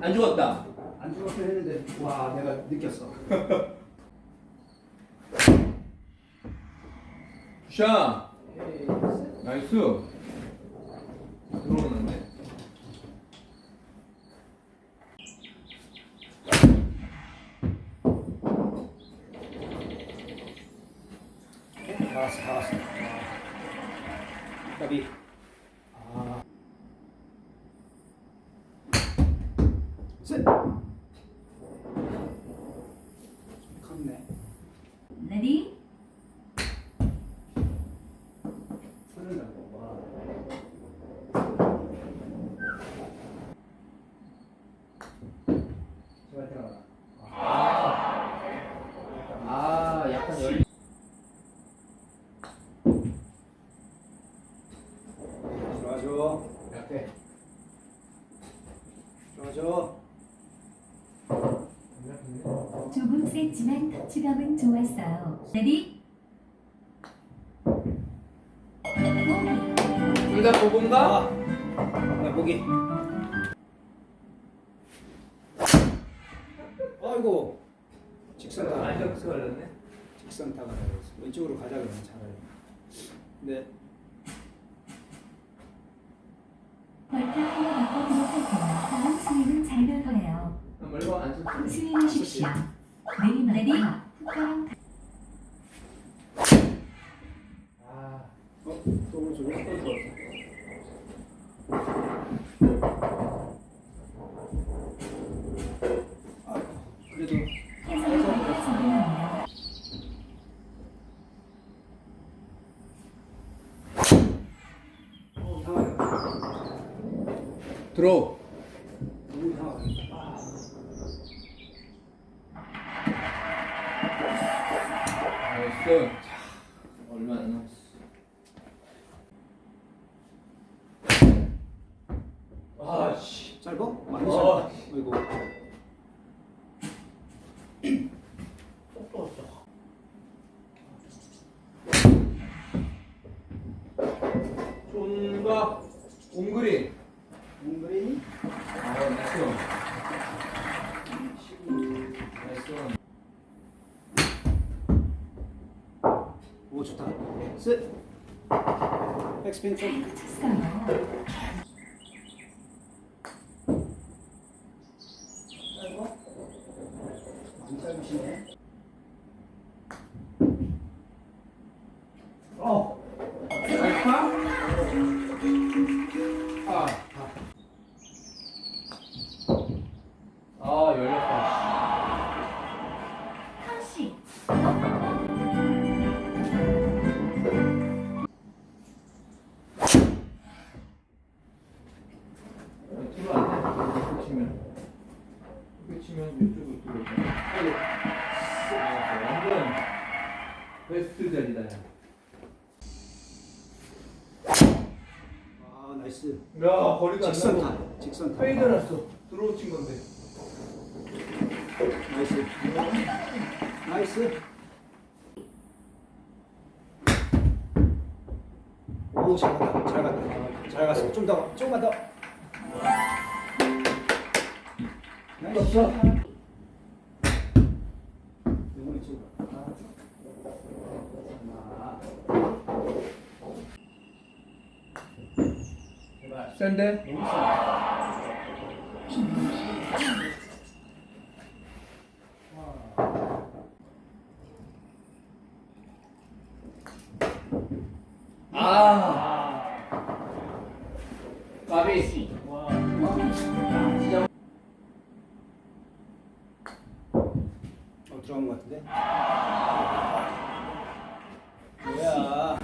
안 죽었다. 안 죽었긴 했는데 와 내가 느꼈어. 샤. 헤이, 나이스. 들어오는데. 셋. 다 왔어 다 왔어. 까비. 아. 셋. 컸네. 레디 손을 잡고 와. 제발 들어가라. 아. 아, 약간 열. 들어가줘. 약해. 들어가줘. 셌지만 터치감은 좋았어요. 레디 둘다 보건가? 아, 나 보기. 아이고. 직선 타가. 안정스 걸렸네. 직선 타가. 왼쪽으로 가자 그러면 차라리. 네. 벌타 바꿔보도록 할게요. 다음 스윙은 잘 될 거예요. 나 멀고 안 썼어. 스윙하십시오. 레디 아. 어? 아, 그래도. 상황이 들어. 너무 상황이 아, 나이스. 자, 얼마 안 남았어. 아, 씨. 짧아? 많이 어. 짧아. 아이고. 존가 옹그린. 웅그레이 아, 나이스. 나이스. 오 좋다. 셋. 백스핀 좀. 잘 붙였어요. 야. 아 나이스. 야, 거리가 안 직선. 타. 직선 타. 페이드 났어. 들어오친 건데. 나이스. 나이스. 오, 잘 갔다. 잘 갔다. 잘 갔어. 좀 더. 조금만 더. 나이스. 없어. 이번에 찍어. 하나. 제발. 센데? 아. 까비. 와. 진짜. 어, 들어간 것 같은데? 뭐야?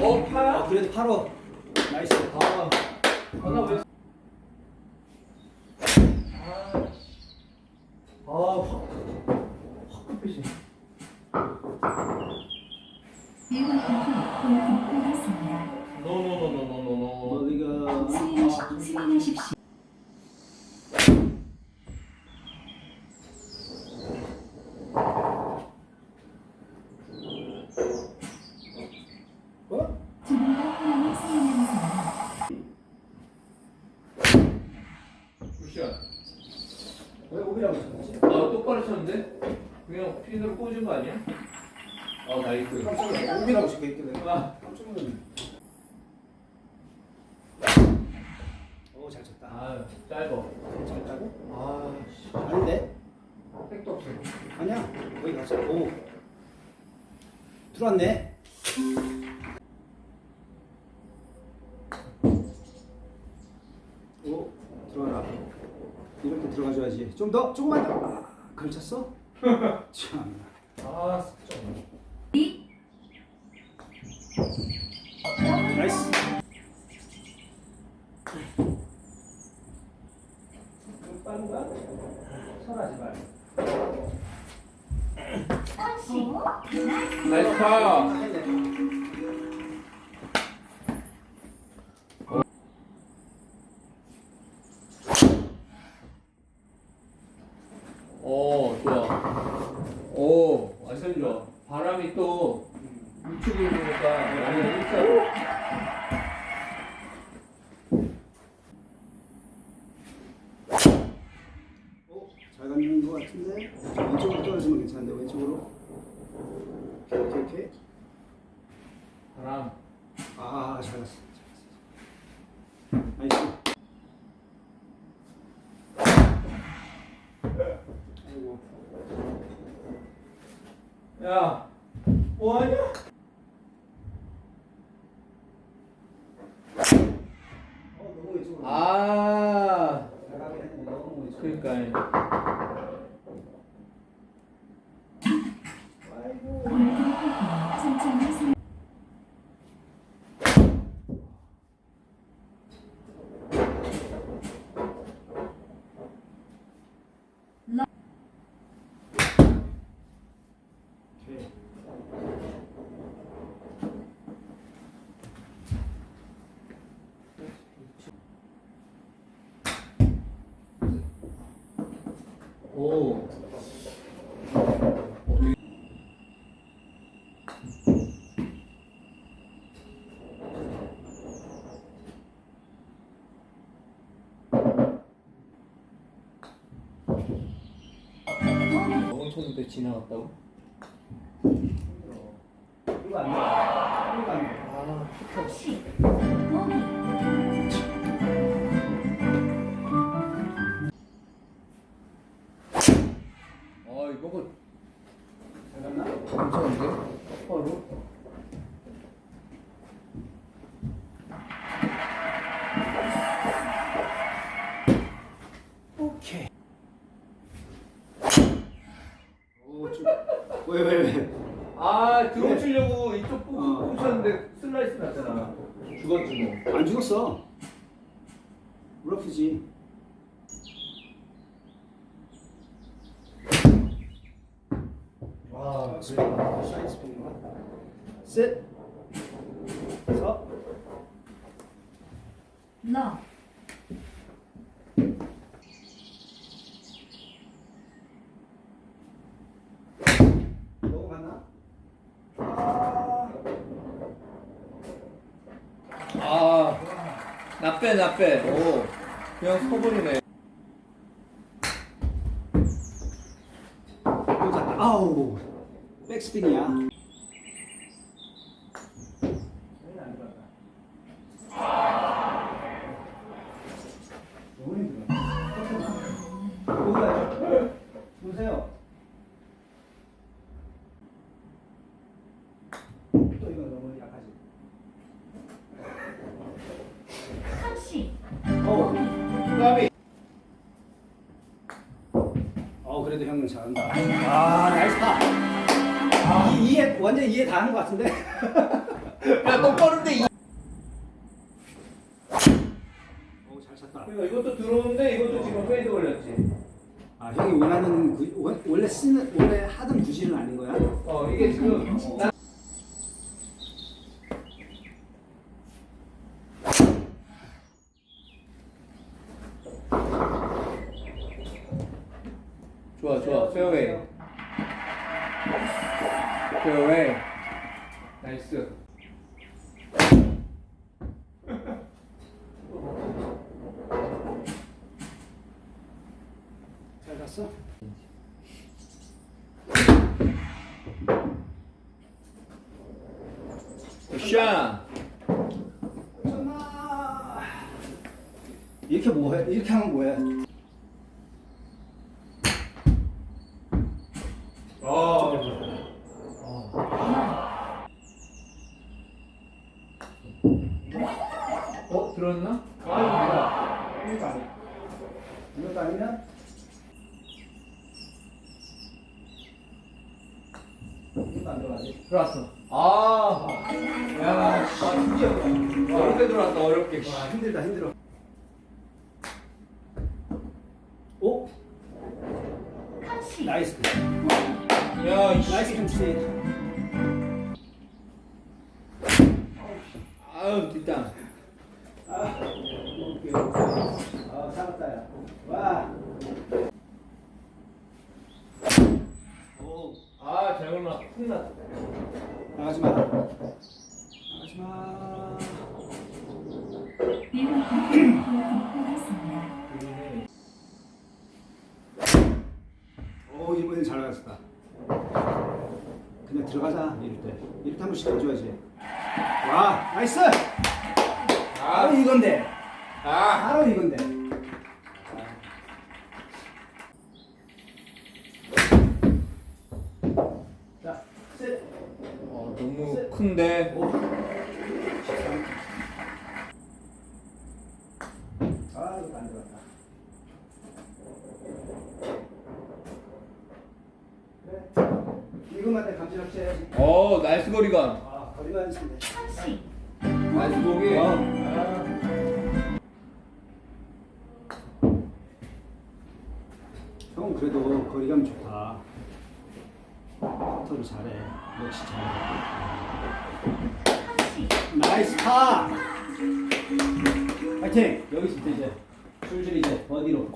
어, 파야? 아, 그래도 8호. 나이스. 아. 아, 나 왜. 아. 아, 확. 확 급해지. 일본 경기 골프 끝났습니다. 노노노노노노노. 너희가 스윙하시- 스윙하십시오. 어? 두 분 다 편안히 스윙하면서 핀으로 꽂은 거 아니야? 어 나이스. 깜짝 놀랐네. 오비라고 적혀있길래. 아, 깜짝 놀랐네. 오, 잘 쳤다. 아 짧어. 잘 따고? 아 씨. 아닌데? 택도 없어. 아니야. 거기 갔어. 오. 들어왔네. 오, 들어와라. 이렇게 들어가줘야지. 좀 더, 조금만 더. 아, 걸쳤어? 참. 아 진짜. 완전 좋아. 바람이 또 우측으로 보니까 완전 일자로. 오, 잘 가는 것 같은데? 왼쪽으로 떨어지면 괜찮은데, 왼쪽으로? 오케이, 오케이. 바람. 아, 잘 갔어. 잘 갔어. 나이스. 아이고. 야 뭐하냐? 어, 너무 왼쪽으로. 아 잘 가긴 했는데, 너무 왼쪽으로. 그러니까. 아이고. 천천히 선 오케이. 오. 쳤는데 지나갔다고? 이거 안 돼. 이거 안 돼. 아, 뭐. 안 죽었어. 블러프지. 와, 사이드 스피인가? 셋. 서. 러 넘어갔나? 아. 아, 나빼 나빼. 오, 그냥 서버리네. 또 아우. 백스핀이야. 너무 힘들어. 보세요. 보세요. 또 이거 너무 약하지. 삼시 어. 어 그래도 형은 잘한다. 아 이해 완전 이해 다 하는 것 같은데. 야, 똑바로인데 이. 어잘. 그러니까 이것도 들어오는데 이것도 지금 페이드 걸렸지. 아 형이 원하는 구, 원- 원래 쓰는 원래 하던 구질은 아닌 거야? 어, 이게 지금 나- 좋아, 좋아. 페어웨이. 페어웨이. 나이스. 잘 갔어? 샤. 잠깐만. 이렇게 뭐해? 이렇게 하면 뭐해? 어. 어 들었나? 아 이것도 아니야. 이것도 아니면 이것도 안 들어왔어. 아. 야. 아, 드디어. 어렵게 들어왔다 어렵게. 와, 힘들다, 힘들어. 가져야지. 와, 나이스! 바로 이건데. 아. 바로 이건데. 자, 셋. 어 너무 큰데. 오.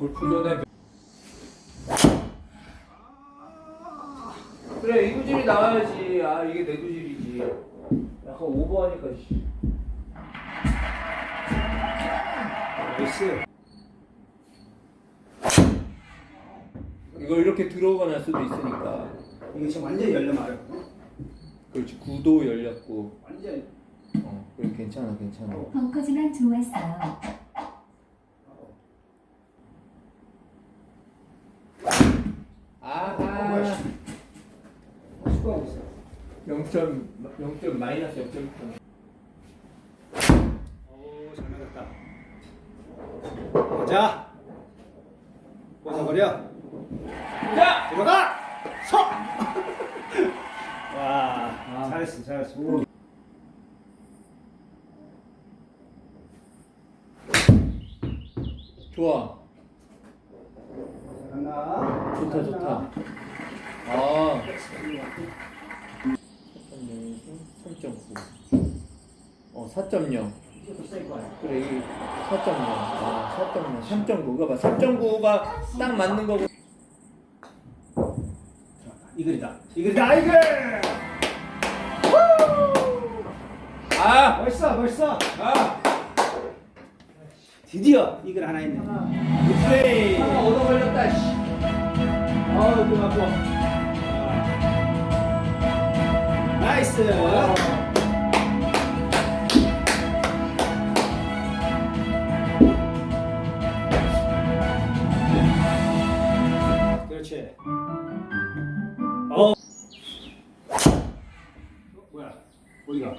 골프존에. 그래 이 구질이 나와야지. 아 이게 내 구질이지. 약간 오버하니까 씨. 나이스. 이거 이렇게 들어오거나 할 수도 있으니까. 이게 지금 완전히 열려 말아. 그렇지 구도 열렸고. 완전. 어 그래 괜찮아 괜찮아. 벙커지만 좋았어요. 아하. 뭐야, 씨. 수고하고 있어. 0점 0점 마이너스 0.1. 오, 잘 맞았다. 가자. 꽂아버려. 자. 들어가! 서! 와, 아. 잘했어, 잘했어. 오. 좋아. 좋다 좋다. 아. 3.9. 어 4.0. 이것도 셀 거야. 그래 이게 4.0. 아 4.0. 3.9가 봐. 3.9가 딱 맞는 거고. 이 글이다. 이 글이다. 이 글. 아. 멋있어, 멋있어. 아. 드디어 이글 하나 있네. 굿플레이. 하나 얻어 걸렸다. 씨. 아우 좀 아파. 나이스. 그렇지. 어. 어, 뭐야? 어디가?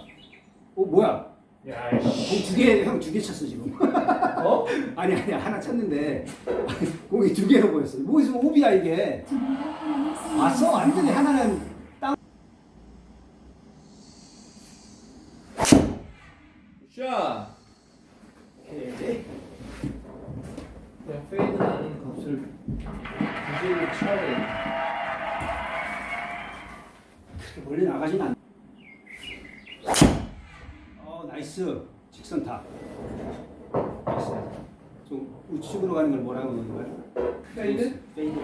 어 뭐야? 야 씨. 공두 개, 형 두 개 쳤어 지금. 어? 아니 아니 하나 쳤는데 공이 두 개로 보였어. 뭐 있으면 오비야 이게. 왔어 완전히 하나는 오케이. 그냥 페이드 나는 값을 구질로 쳐야 돼. 그렇게 멀리 나가진 않. 어 나이스 직선 타. 나이스. 좀 우측으로 가는 걸 뭐라고 하는 거야? 페이드? 페이드. 오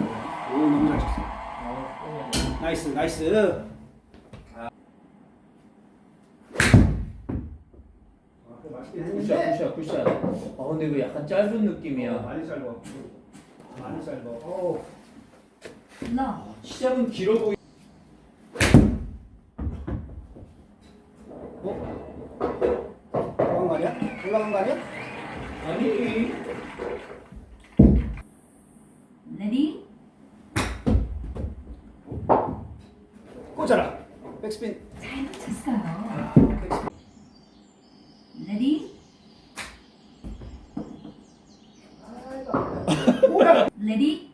너무 잘 쳤어. 어. 나이스 나이스. 근데 이거 약간 짧은 느낌이야. 어, 많이 짧아. 많이 짧아. 어. 나 아, 시작은 길어 보이. 어? 올라간 거 아니야? 올라간 거 아니야? 아니. 레디 꽂아라. 백스핀. 잘 맞췄어요. Lady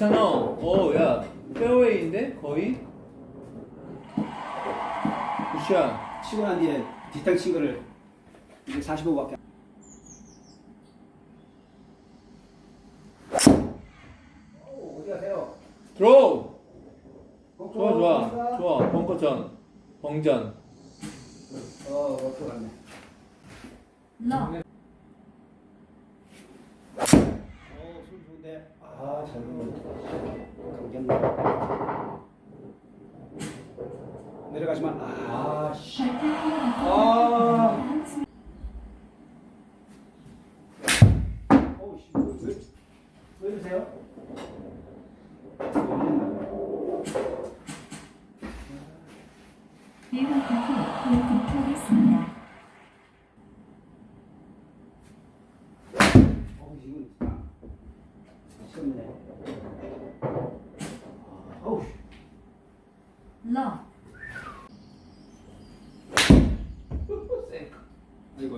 괜찮아. 오, 야. 페어웨이인데? 거의? 굿샷. 치고 난 뒤에 뒷땅 친 거를 이제 45밖에 드로우! 좋아, 좋아. 좋아. 벙커전. 벙전. 어, 워크 갔네. 나.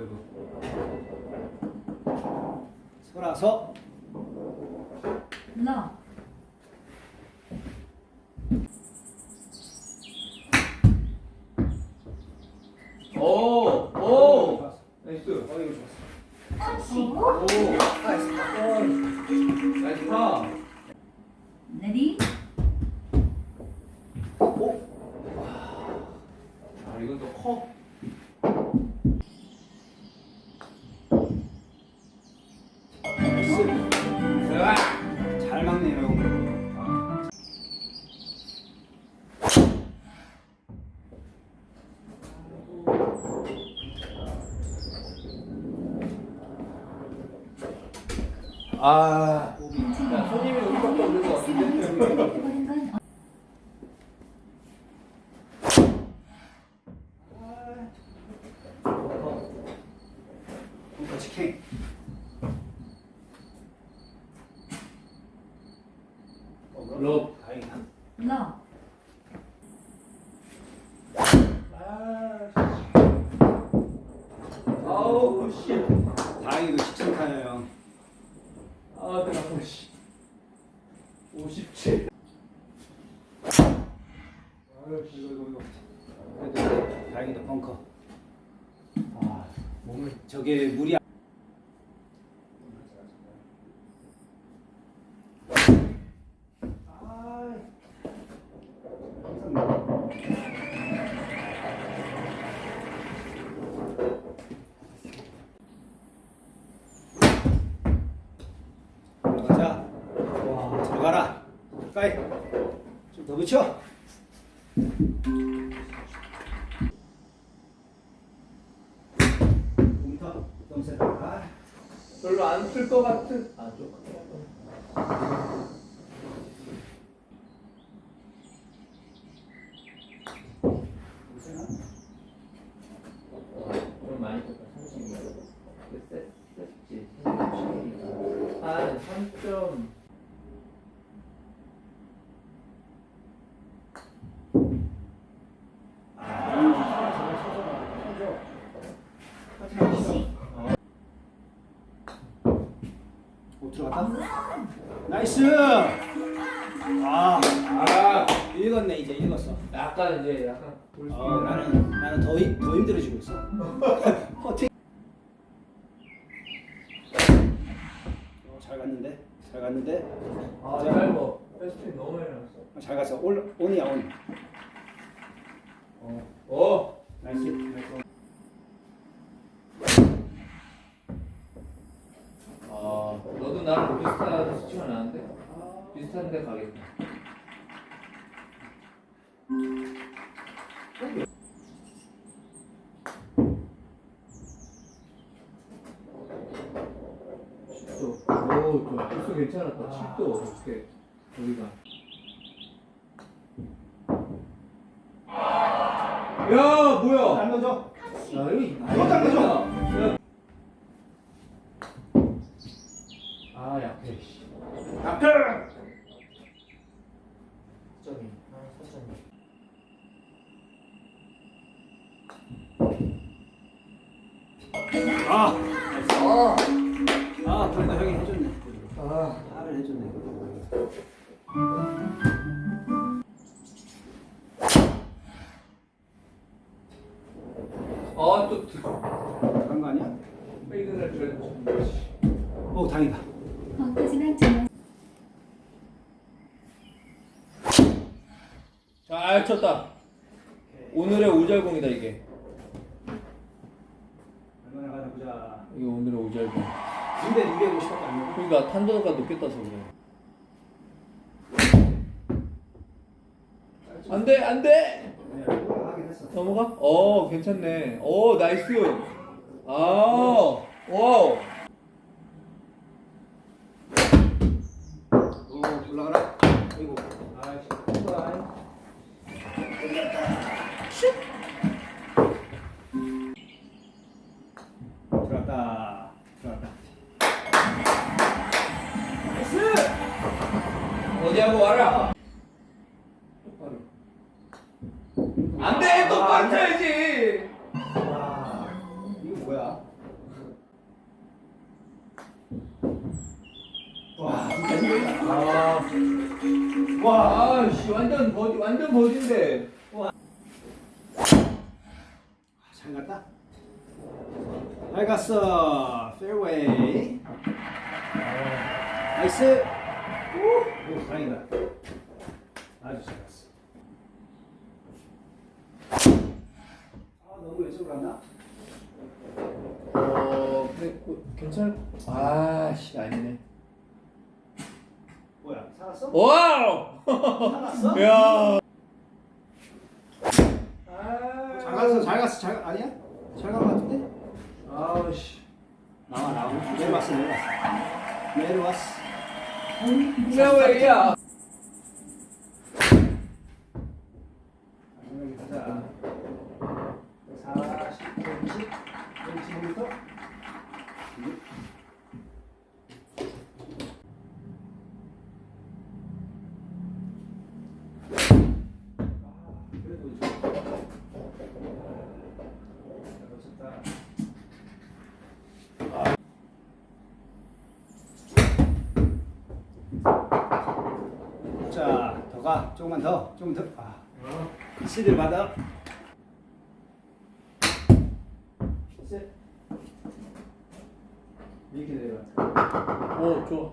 이거. 서라서. 나. 아. 손님이 올 것도 없는 것 같은데. 치킨. 저게 물이. 가자. 와, 들어가라. 가까이. 좀 더 붙여. 공터 너무 세다. 아, 별로 안 쓸 것 같은. 아, 좀 잘 갔는데, 아, 짧어. 패스트이 너무 많이 나왔어. 어, 잘 갔어. 올 온이야 온. 어, 어. 나이스, 나이스. 아, 너도 나랑 비슷한 수치가 나는데? 비슷한데 가겠다. 괜찮았다. 칩도 어떻게 여기가. 야, 뭐야? 잘 넣어줘. 야, 이거 딱 넣어줘. 야. 아, 약해. 씨. 앞에. 점이. 아, 사점이. 아, 나이스. 아, 그래도 형이 해줬 잘 쳤다. 오늘의 오잘공이다 이게. 얼마나 가나 보자. 이게 오늘의 오잘공. 근데 250밖에 안 넣어. 그러니까 탄도가 높게 떠서 그래. 안돼 안돼. 넘어가? 어 괜찮네. 오 나이스. 아 와우. 오, 올라가라. 괜찮을. 아씨 아니네. 뭐야, 살았어? 와우. 살았어? 야. 잘 갔어, 잘 갔어, 잘 아니야? 잘간것 같은데? 아우씨. 나와, 나와. 내려왔어, 내려왔어. 내려왔어. 왜야? 여기 가자. 40, 20, 25m? 그래도 좋다. 좋다. 자, 더 가. 조금만 더. 조금 더. 아, 어. 시를 받아. 셋. 이렇게 내려가. 오, 좋아.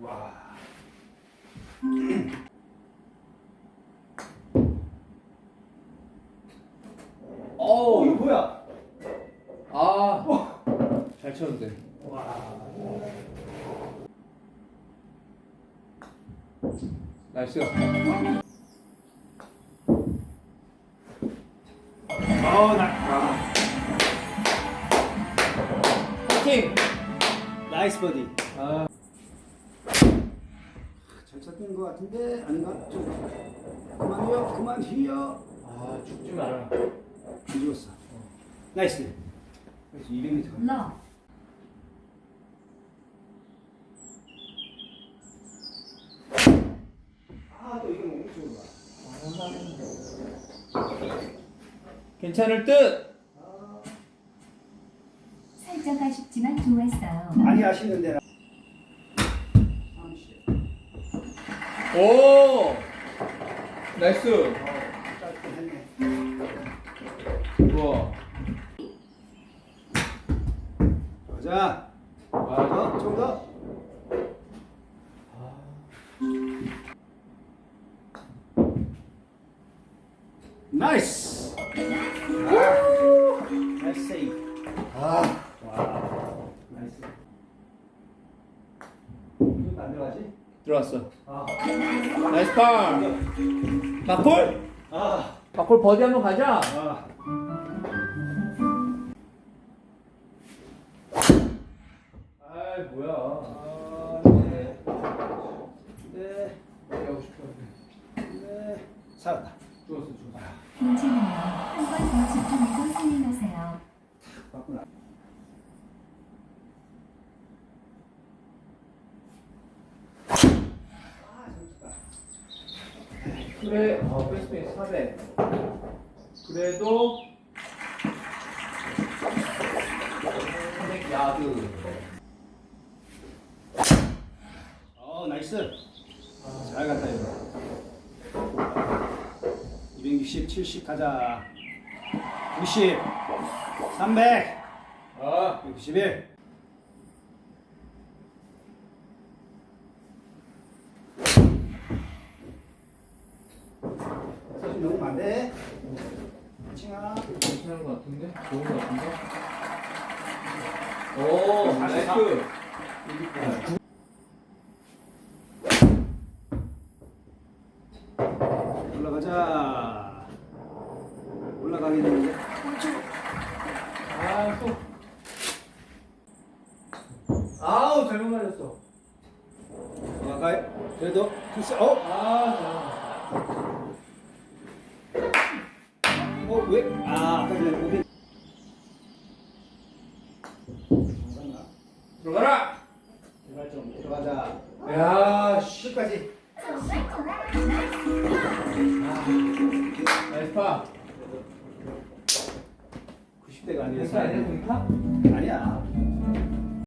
와. 어우, 이거 뭐야? 아, 잘 쳤는데. 와. 나이스. 어, 나. 와. 파이팅! 나이스 버디. 아, 잘 쳤던 것 같은데 아닌가? 좀 그만 휘어, 그만 휘어. 아, 죽지 마라. 안 죽었어. 나이스. 그래서 200m. 러 아, 또 이거 너무 좋은 거야. 괜찮을 듯! 살짝 아쉽지만 좋았어요. 많이 하시는데. 나- 30. 오! 나이스! 버디 한번 가자! 아. 아이, 뭐야. 아, 네. 네. 네. 살았다. 죽었어, 죽었어. 괜찮아요. 한 번 더 집중해서 스윙하세요. 맞구나. 아, 재밌다. 그래, 어, 백스핀 400. 300 야드. 어, 나이스. 잘 갔다 이거. 260, 70 가자. 90, 300, 아, 191. 사실 너무 많네. 칭아. 괜찮은 것 같은데? 좋은 것 같은데? 오, 나이스.